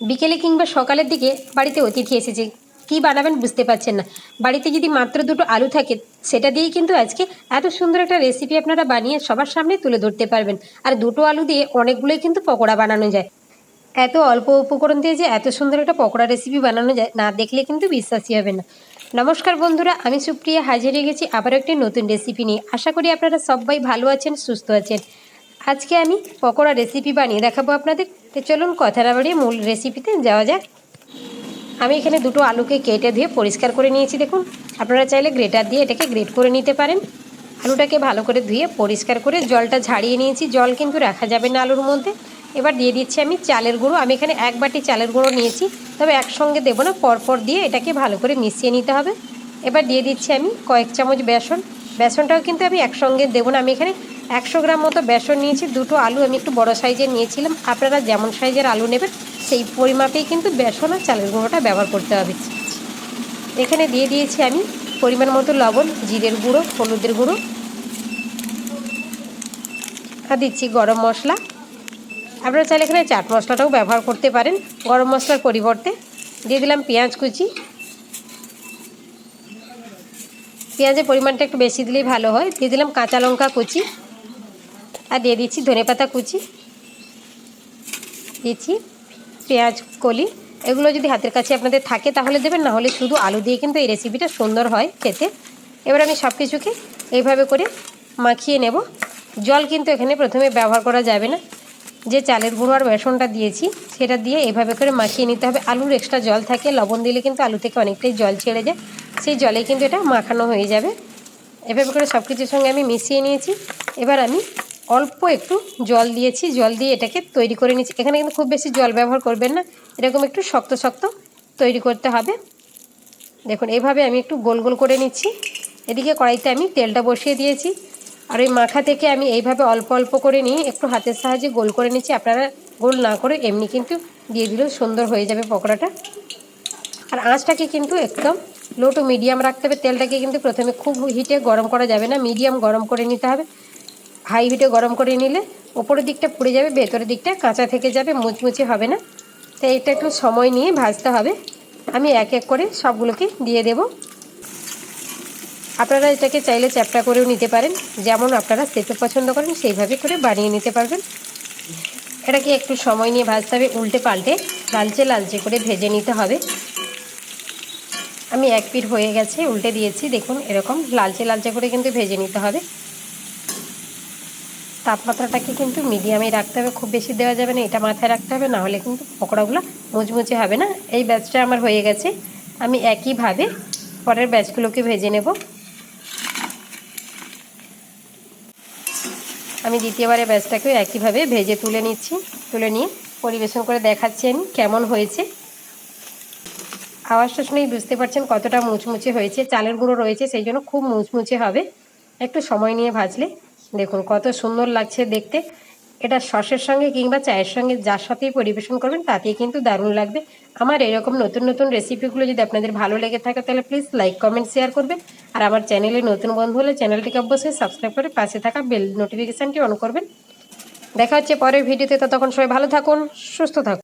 বিকেলে কিংবা সকালের দিকে বাড়িতে অতিথি এসেছে। কি বানাবেন বুঝতে পারছেন না। বাড়িতে যদি মাত্র দুটো আলু থাকে, সেটা দিয়েই কিন্তু আজকে এত সুন্দর একটা রেসিপি আপনারা বানিয়ে সবার সামনে তুলে ধরতে পারবেন। আর দুটো আলু দিয়ে অনেকগুলোই কিন্তু পকোড়া বানানো যায়। এত অল্প উপকরণ দিয়ে যে এত সুন্দর একটা পকোড়া রেসিপি বানানো যায়, না দেখলে কিন্তু বিশ্বাসই হবে না। নমস্কার বন্ধুরা, আমি সুপ্রিয়া হাজির হয়ে গেছি আবারও একটি নতুন রেসিপি নিয়ে। আশা করি আপনারা সবাই ভালো আছেন, সুস্থ আছেন। আজকে আমি পকোড়া রেসিপি বানিয়ে দেখাবো আপনাদের। তো চলুন কথা না বাড়িয়ে মূল রেসিপিতে যাওয়া যাক। আমি এখানে দুটো আলুকে কেটে ধুয়ে পরিষ্কার করে নিয়েছি, দেখুন। আপনারা চাইলে গ্রেটার দিয়ে এটাকে গ্রেট করে নিতে পারেন। আলুটাকে ভালো করে ধুয়ে পরিষ্কার করে জলটা ঝাড়িয়ে নিয়েছি। জল কিন্তু রাখা যাবে না আলুর মধ্যে। এবার দিয়ে দিচ্ছি আমি চালের গুঁড়ো। আমি এখানে এক বাটি চালের গুঁড়ো নিয়েছি। তবে একসঙ্গে দেবো না, পরপর দিয়ে এটাকে ভালো করে মিশিয়ে নিতে হবে। এবার দিয়ে দিচ্ছি আমি কয়েক চামচ বেসন। বেসনটাও কিন্তু আমি একসঙ্গে দেবো না। আমি এখানে একশো গ্রাম মতো বেসন নিয়েছি, দুটো আলু আমি একটু বড় সাইজের নিয়েছিলাম। আপনারা যেমন সাইজের আলু নেবেন, সেই পরিমাপেই কিন্তু বেসন আর চালের গুঁড়োটা ব্যবহার করতে হবে। এখানে দিয়ে দিয়েছি আমি পরিমাণ মতো লবণ, জিরের গুঁড়ো, হলুদের গুঁড়ো। আর দিচ্ছি গরম মশলা। আপনারা চাইলে এখানে চাট মশলাটাও ব্যবহার করতে পারেন, গরম মশলার পরিবর্তে। দিয়ে দিলাম পেঁয়াজ কুচি। পেঁয়াজের পরিমাণটা একটু বেশি দিলেই ভালো হয়। দিয়ে দিলাম কাঁচা লঙ্কা কুচি। আর দিয়ে দিচ্ছি ধনেপাতা কুচি। দিচ্ছি পেঁয়াজ, কলি। এগুলো যদি হাতের কাছে আপনাদের থাকে তাহলে দেবেন, না হলে শুধু আলু দিয়ে কিন্তু এই রেসিপিটা সুন্দর হয় খেতে। এবার আমি সব কিছুকে এইভাবে করে মাখিয়ে নেব। জল কিন্তু এখানে প্রথমে ব্যবহার করা যাবে না। যে চালের গুঁড়ো আর বেসনটা দিয়েছি, সেটা দিয়ে এভাবে করে মাখিয়ে নিতে হবে। আলুর এক্সট্রা জল থাকে, লবণ দিলে কিন্তু আলু থেকে অনেকটাই জল ছেড়ে যায়। সেই জলে কিন্তু এটা মাখানো হয়ে যাবে। এভাবে করে সব কিছুর সঙ্গে আমি মিশিয়ে নিয়েছি। এবার আমি অল্প একটু জল দিয়েছি, জল দিয়ে এটাকে তৈরি করে নিচ্ছি এখানে কিন্তু খুব বেশি জল ব্যবহার করবেন না, এরকম একটু শক্ত শক্ত তৈরি করতে হবে। দেখুন, এভাবে আমি একটু গোল গোল করে নিচ্ছি। এদিকে কড়াইতে আমি তেলটা বসিয়ে দিয়েছি। আর ওই মাখা থেকে আমি এইভাবে অল্প অল্প করে নিয়ে একটু হাতের সাহায্যে গোল করে নিচ্ছি। আপনারা গোল না করে এমনি কিন্তু দিয়ে দিলেও সুন্দর হয়ে যাবে পকোড়াটা। আর আঁচটাকে কিন্তু একদম লো টু মিডিয়াম রাখতে হবে। তেলটাকে কিন্তু প্রথমে খুব হিটে গরম করা যাবে না মিডিয়াম গরম করে নিতে হবে। হাই হিটে গরম করে নিলে ওপরের দিকটা পুড়ে যাবে, ভেতরের দিকটা কাঁচা থেকে যাবে, মুচমুচে হবে না। তাই এটা একটু সময় নিয়ে ভাজতে হবে। আমি এক এক করে সবগুলোকে দিয়ে দেব। আপনারা এটাকে চাইলে চ্যাপটা করেও নিতে পারেন। যেমন আপনারা খেতে পছন্দ করেন, সেইভাবে করে বানিয়ে নিতে পারবেন। এটাকে একটু সময় নিয়ে ভাজতে হবে, উল্টে পাল্টে লালচে লালচে করে ভেজে নিতে হবে। আমি এক পিঠ হয়ে গেছে, উল্টে দিয়েছি। দেখুন, এরকম লালচে লালচে করে কিন্তু ভেজে নিতে হবে। তাপমাত্রাটাকে কিন্তু মিডিয়ামে রাখতে হবে, খুব বেশি দেওয়া যাবে না, এটা মাথায় রাখতে হবে, না হলে কিন্তু পকোড়াগুলো মুচমুচে হবে না। এই ব্যাচটা আমার হয়ে গেছে। আমি একইভাবে পরের ব্যাচগুলোকে ভেজে নেব। আমি দ্বিতীয়বারে ব্যাচটাকেও একইভাবে ভেজে তুলে নিচ্ছি, তুলে নিয়ে পরিবেশন করে দেখাচ্ছি আমি কেমন হয়েছে। আওয়াজটা শুনেই বুঝতে পারছেন কতটা মুচমুচে হয়েছে। চালের গুঁড়ো রয়েছে, সেই জন্য খুব মুচমুচে হবে। একটু সময় নিয়ে ভাজলে দেখুন, কত সুন্দর লাগছে দেখতে। এটা সসের সঙ্গে কিংবা চায়ের সঙ্গে যার সাথেই পরিবেশন করবেন, তাতেই কিন্তু দারুণ লাগবে। আমার এরকম নতুন নতুন রেসিপিগুলো যদি আপনাদের ভালো লেগে থাকে, তাহলে প্লিজ লাইক কমেন্ট শেয়ার করবেন। আর আমার চ্যানেলে নতুন বন্ধু হলে চ্যানেলটিকে অবশ্যই সাবস্ক্রাইব করে পাশে থাকা বেল নোটিফিকেশানটি অন করবেন। দেখা হচ্ছে পরের ভিডিওতে ততক্ষণ সবাই ভালো থাকুন, সুস্থ থাকুন।